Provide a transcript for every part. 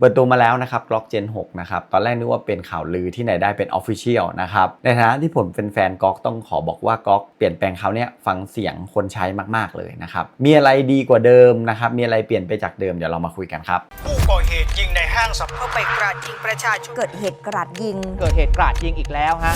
เปิดตัวมาแล้วนะครับ Glock Gen 6 นะครับ ตอนแรกนึกว่าเป็นข่าวลือที่ไหนได้เป็น Official นะครับ ในฐานะที่ผมเป็นแฟน Glock ต้องขอบอกว่า Glock เปลี่ยนแปลงเขาวเนี้ยฟังเสียงคนใช้มาก ๆ เลยนะครับ มีอะไรดีกว่าเดิมนะครับ มีอะไรเปลี่ยนไปจากเดิม เดี๋ยวเรามาคุยกันครับ ผู้ก่อเหตุยิงในห้างสรรพเข้าไปกราดยิงประชาชน เกิดเหตุกราดยิง เกิดเหตุกราดยิงอีกแล้วฮะ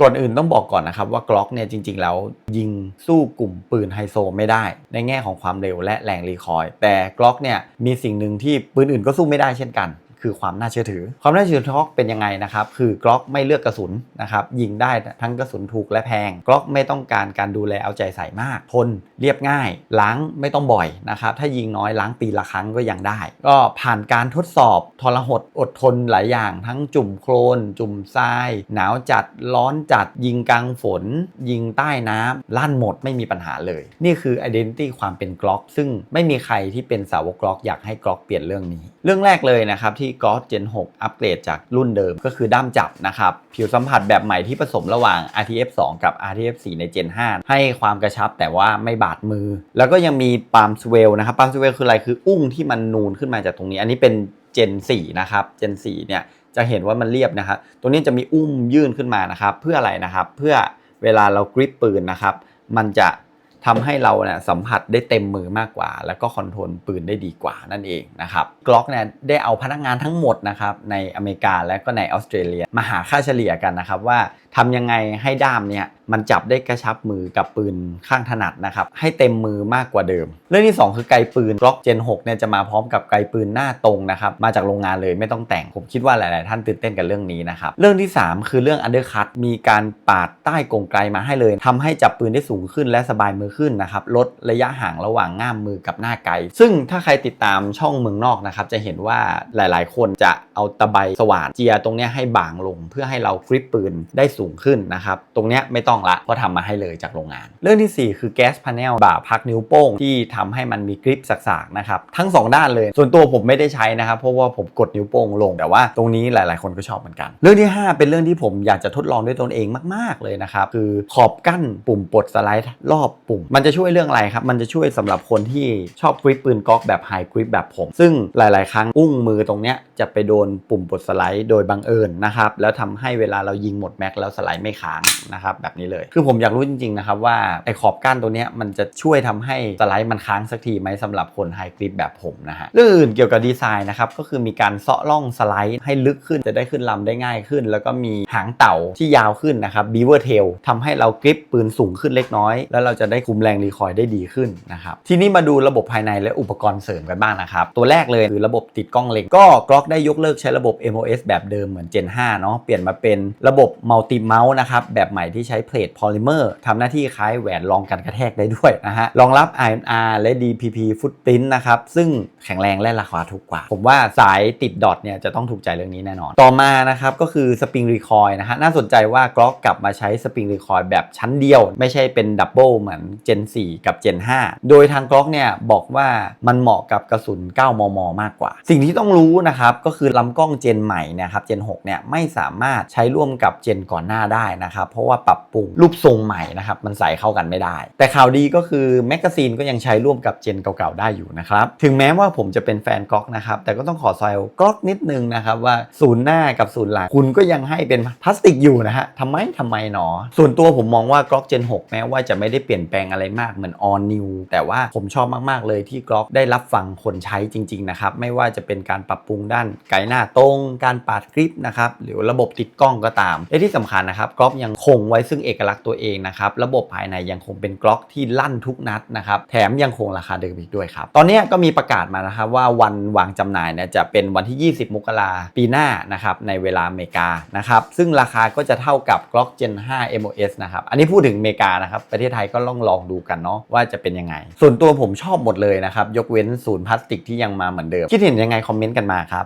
ก่อนอื่นต้องบอกก่อนนะครับว่ากล็อกเนี่ยจริง ๆ แล้วยิงสู้กลุ่มปืนไฮโซไม่ได้ ในแง่ของความเร็วและแรงรีคอยล์แต่กล็อกเนี่ยมีสิ่งหนึ่งที่ปืนอื่นก็สู้ไม่ได้เช่นกัน คือความน่าเชื่อถือ ความน่าเชื่อถือกเป็นยังไงนะครับคือ Glock ไม่เลือกกระสุนนะครับยิงได้ทั้งกระสุนถูกและแพง Glock ไม่ต้องการการดูแลเอาใจใส่มากทนเรียบง่าย ล้างไม่ต้องบ่อยนะครับถ้ายิงน้อยล้างปีละครั้งก็ยังได้ ก็ผ่านการทดสอบทรหดอดทนหลายอย่าง ทั้งจุ่มโครนจุ่มทราย หนาวจัดร้อนจัด ยิงกลางฝน ยิงใต้น้ำลั่นหมดไม่มีปัญหาเลย นี่คือ identity ความเป็น Glock ซึ่งไม่มีใครที่เป็นสาวก Glock อยากให้ Glock เปลี่ยนเรื่องนี้ เรื่องแรกเลยนะครับที่ Glock Gen 6 อัปเกรดจากรุ่นเดิมก็คือด้ามจับนะครับ ผิวสัมผัสแบบใหม่ที่ผสมระหว่าง RTF 2 กับ RTF 4 ใน Gen 5 ให้ความกระชับแต่ว่าไม่บาดมือ แล้วก็ยังมีปาล์มสเวลนะครับปาล์มสเวลคืออะไรคืออุ้งที่มันนูนขึ้นมาจากตรงนี้ อันนี้เป็น Gen 4 นะครับ Gen 4 เนี่ยจะเห็นว่ามันเรียบนะครับตรงนี้จะมีอุ้มยื่นขึ้นมานะครับ เพื่ออะไรนะครับ เพื่อเวลาเรากริปปืนนะครับ มันจะ ทำให้เราเนี่ยสัมผัสได้เต็มมือมากกว่า แล้วก็คอนโทรลปืนได้ดีกว่านั่นเองนะครับกล็อกเนี่ยได้เอาพนักงานทั้งหมดนะครับในอเมริกาและก็ในออสเตรเลียมาหาค่าเฉลี่ยกันนะครับว่าทำยังไงให้ด้ามเนี่ยมันจับได้กระชับมือกับปืนข้างถนัดนะครับให้เต็มมือมากกว่าเดิม เรื่องที่ 2 คือไกลปืนกล็อก Gen 6เนี่ยจะมาพร้อมกับไกลปืนหน้าตรงนะครับมาจากโรงงานเลยไม่ต้องแต่งผมคิดว่าหลาย ๆ ท่านตื่นเต้นกับเรื่องนี้นะครับเรื่องที่ 3 คือเรื่อง undercut มีการปาดใต้กรงไกลมาให้เลยทำให้จับปืนได้สูงขึ้นและสบายมือขึ้นนะครับลดระยะห่างระหว่างง่ามมือกับหน้าไกลซึ่งถ้าใครติดตามช่องเมืองนอกนะครับจะเห็นว่าหลาย ๆ คนจะเอาตะไบสว่านเจียตรงนี้ให้บางลง เพื่อให้เรากริปปืนได้สูงขึ้นนะครับตรงนี้ไม่ต้องละเพราะทำมาให้เลยจากโรงงาน เรื่องทีสี่ 4 คือแก๊สพาเนลบ่าพักนิ้วโป้งที่ทำให้มันมีกริปสักๆนะครับทั้ง 2 ด้านเลย ส่วนตัวผมไม่ได้ใช้นะครับเพราะว่าผมกดนิ้วโป้งลง แต่ว่าตรงนี้หลาย ๆ คนก็ชอบเหมือนกัน เรื่องที่ 5 เป็นเรื่องที่ผมอยากจะทดลองด้วยตนเองมาก ๆ เลยนะครับคือขอบกั้นปุ่มปลดสไลด์รอบปุ่มมันจะช่วยเรื่องอะไรครับ มันจะช่วยสำหรับคนที่ชอบกริปปืนก๊อกแบบไฮกริปแบบผม ซึ่งหลาย ๆ ครั้งอุ้งมือตรงเนี้ยจะไปโดนปุ่มปลดสไลด์โดยบังเอิญนะครับ แล้วทำให้เวลาเรายิงหมดแม็กแล้วสไลด์ไม่ค้างนะครับแบบนี้เลย คือผมอยากรู้จริง ๆ นะครับว่าไอ้ขอบกั้นตัวเนี้ยมันจะช่วยทำให้สไลด์มันค้างสักทีไหมสำหรับคนไฮกริปแบบผมนะฮะเรื่องอื่นเกี่ยวกับดีไซน์นะครับก็คือมีการเซาะล่องสไลด์ให้ลึกขึ้นจะได้ขึ้นลำได้ง่ายขึ้น แล้วก็มีหางเต่าที่ยาวขึ้นนะครับบีเวอร์เทลทำให้เรากริปปืนสูงขึ้นเล็กน้อย แล้วเราจะได้คุมแรงรีคอยล์ได้ดีขึ้นนะครับทีนี้มาดูระบบภายในและอุปกรณ์เสริมกันบ้างนะครับตัวแรกเลยคือระบบติดกล้องเล็งก็กล็อกได้ยกเลิกใช้ระบบ MOS แบบเดิมเหมือน Gen 5เนาะเปลี่ยนมาเป็นระบบมัลติเมาส์นะครับแบบใหม่ที่ใช้เพลทพอลิเมอร์ทำหน้าที่คล้ายแหวนรองกันกระแทกได้ด้วยนะฮะรองรับ INR และ DPP Footprint นะครับซึ่งแข็งแรงและราคาถูกกว่า ผมว่าสายติดดอทเนี่ยจะต้องถูกใจเรื่องนี้แน่นอน ต่อมานะครับก็คือสปริงรีคอยนะฮะน่าสนใจว่ากล็อกกลับมาใช้สปริงรีคอยแบบชั้นเดียว ไม่ใช่เป็นดับเบิลเหมือน Gen 4 กับ Gen 5 โดยทางกล็อกเนี่ยบอกว่ามันเหมาะกับกระสุน 9 มม มากกว่า สิ่งที่ต้องรู้นะครับก็คือลำกล้องเจนใหม่นะครับ Gen 6 เนี่ยไม่สามารถใช้ร่วมกับเจนก่อนหน้าได้นะครับเพราะว่าปรับปรุงรูปทรงใหม่นะครับมันใส่เข้ากันไม่ได้ แต่ข่าวดีก็คือแมกกาซีนก็ยังใช้ร่วมกับเจนเก่าๆได้อยู่นะครับถึงแม้ว่าผมจะเป็นแฟนกล็อกนะครับแต่ก็ต้องขอซอยกล็อกนิดนึงนะครับว่าศูนย์หน้ากับศูนย์หลังคุณก็ยังให้เป็นพลาสติกอยู่นะฮะทำไมทำไมหนอส่วนตัวผมมองว่ากล็อก Gen 6 แม้ว่าจะไม่ได้เปลี่ยนแปลงอะไรมากเหมือน all new แต่ว่าผมชอบมาก ๆ เลยที่กล็อกได้รับฟังคนใช้จริง ๆ นะครับ ไม่ว่าจะเป็นการปรับปรุงด้านไกหน้าตรง การปาดกริปนะครับ หรือระบบติดกล้องก็ตามและที่สำคัญนะครับกล็อกยังคงไว้ซึ่งเอกลักษณ์ตัวเองนะครับ ระบบภายในยังคงเป็นกล็อกที่ลั่นทุกนัดนะครับ แถมยังคงราคาเดิมอีกด้วยครับ ตอนนี้ก็มีประกาศมานะครับว่าวันวางจำหน่ายเนี่ยจะเป็นวันที่ 20 มกราปีหน้านะครับในเวลาอเมริกานะครับซึ่งราคาก็จะเท่ากับ Glock Gen 5 MOS นะครับอันนี้พูดถึงอเมริกานะครับประเทศไทยก็ลองลองดูกันเนาะว่าจะเป็นยังไง ส่วนตัวผมชอบหมดเลยนะครับ ยกเว้นศูนย์พลาสติกที่ยังมาเหมือนเดิม คิดเห็นยังไงคอมเมนต์กันมาครับ